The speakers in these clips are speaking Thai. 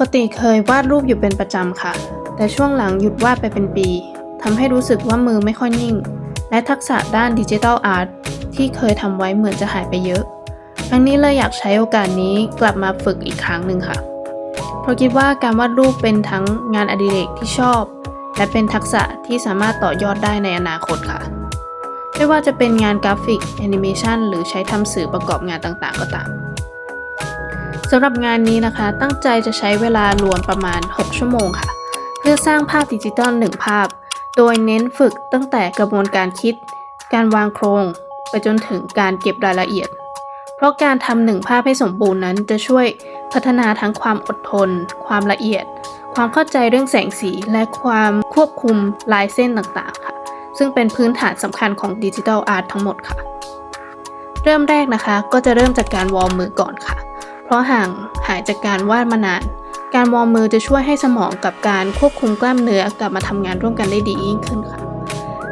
กติเคยวาดรูปอยู่เป็นประจำค่ะ แต่ช่วงหลังหยุดวาดไปเป็นปีทำให้รู้สึกว่ามือไม่ค่อยนิ่ง และทักษะด้านดิจิทัลอาร์ตที่เคยทำไว้เหมือนจะหายไปเยอะครั้งนี้เลยอยากใช้โอกาสนี้กลับมาฝึกอีกครั้งหนึ่งค่ะ เพราะคิดว่าการวาดรูปเป็นทั้งงานอดิเรกที่ชอบ และเป็นทักษะที่สามารถต่อยอดได้ในอนาคตค่ะ ไม่ว่าจะเป็นงานกราฟิกแอนิเมชันหรือใช้ทำสื่อประกอบงานต่างๆ ก็ตาม สำหรับงานนี้นะคะ ตั้งใจจะใช้เวลารวมประมาณ 6 ชั่วโมงค่ะ เพื่อสร้างภาพดิจิตอล1ภาพ โดยเน้นฝึกตั้งแต่กระบวนการคิด การวางโครง ไปจนถึงการเก็บรายละเอียด เพราะการทำหนึ่งภาพให้สมบูรณ์นั้นจะช่วยพัฒนาทั้งความอดทน ความละเอียด ความเข้าใจเรื่องแสงสี และความควบคุมลายเส้นต่างๆค่ะ ซึ่งเป็นพื้นฐานสำคัญของดิจิทัลอาร์ตทั้งหมดค่ะ เริ่มแรกนะคะก็จะเริ่มจากการวอร์มมือก่อนค่ะ เพราะห่างหายจากการวาดมานาน การวอร์มมือจะช่วยให้สมองกับการควบคุมกล้ามเนื้อกลับมาทำงานร่วมกันได้ดียิ่งขึ้นค่ะ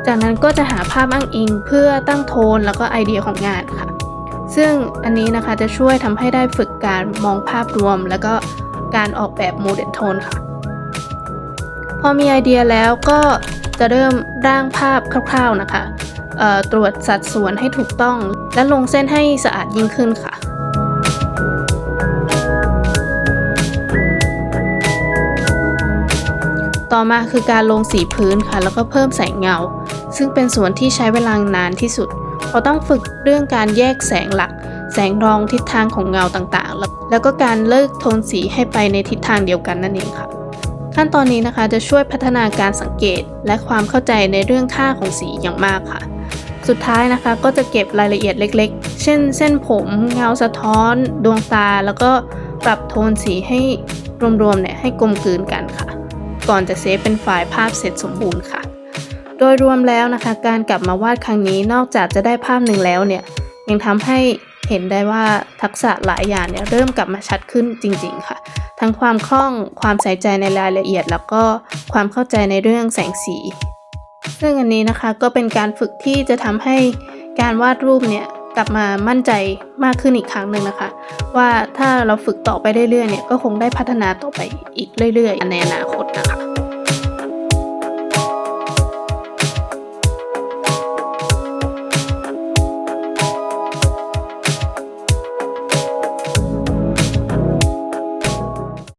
จากนั้นก็จะหาภาพอ้างอิงเพื่อตั้งโทนแล้วก็ไอเดียของงานค่ะ ซึ่งอันนี้นะคะจะช่วยทำให้ได้ฝึกการมองภาพรวม แล้วก็การออกแบบโมเดลโทนค่ะ พอมีไอเดียแล้วก็จะเริ่มร่างภาพคร่าวๆนะคะตรวจสัดส่วนให้ถูกต้องและลงเส้นให้สะอาดยิ่งขึ้นค่ะ ต่อมาคือการลงสีพื้นค่ะ แล้วก็เพิ่มแสงเงา ซึ่งเป็นส่วนที่ใช้เวลานานที่สุด เพราะต้องฝึกเรื่องการแยกแสงหลัก แสงรองทิศทางของเงาต่างๆแล้วแล้วก็การเลิกโทนสีให้ไปในทิศทางเดียวกันนั่นเองค่ะ ขั้นตอนนี้นะคะจะช่วยพัฒนาการสังเกตและความเข้าใจในเรื่องค่าของสีอย่างมากค่ะ สุดท้ายนะคะก็จะเก็บรายละเอียดเล็ก ๆ เช่น เส้นผมเงาสะท้อน ดวงตา แล้วก็ปรับโทนสีให้รวมๆเนี่ยให้กลมกลืนกัน ก่อนจะเซฟเป็นไฟล์ภาพเสร็จสมบูรณ์ค่ะ โดยรวมแล้วนะคะ การกลับมาวาดครั้งนี้นอกจากจะได้ภาพหนึ่งแล้วเนี่ยยังทำให้เห็นได้ว่าทักษะหลายอย่างเนี่ยเริ่มกลับมาชัดขึ้นจริง ๆ ค่ะ ทั้งความคล่องความใส่ใจในรายละเอียด แล้วก็ความเข้าใจในเรื่องแสงสี ซึ่งอันนี้นะคะก็เป็นการฝึกที่จะทำให้การวาดรูปเนี่ยกลับมามั่นใจมากขึ้นอีกครั้งหนึ่งนะคะ ว่าถ้าเราฝึกต่อไปเรื่อยๆเนี่ยก็คงได้พัฒนาต่อไปอีกเรื่อยๆ ในอนาคต Yeah.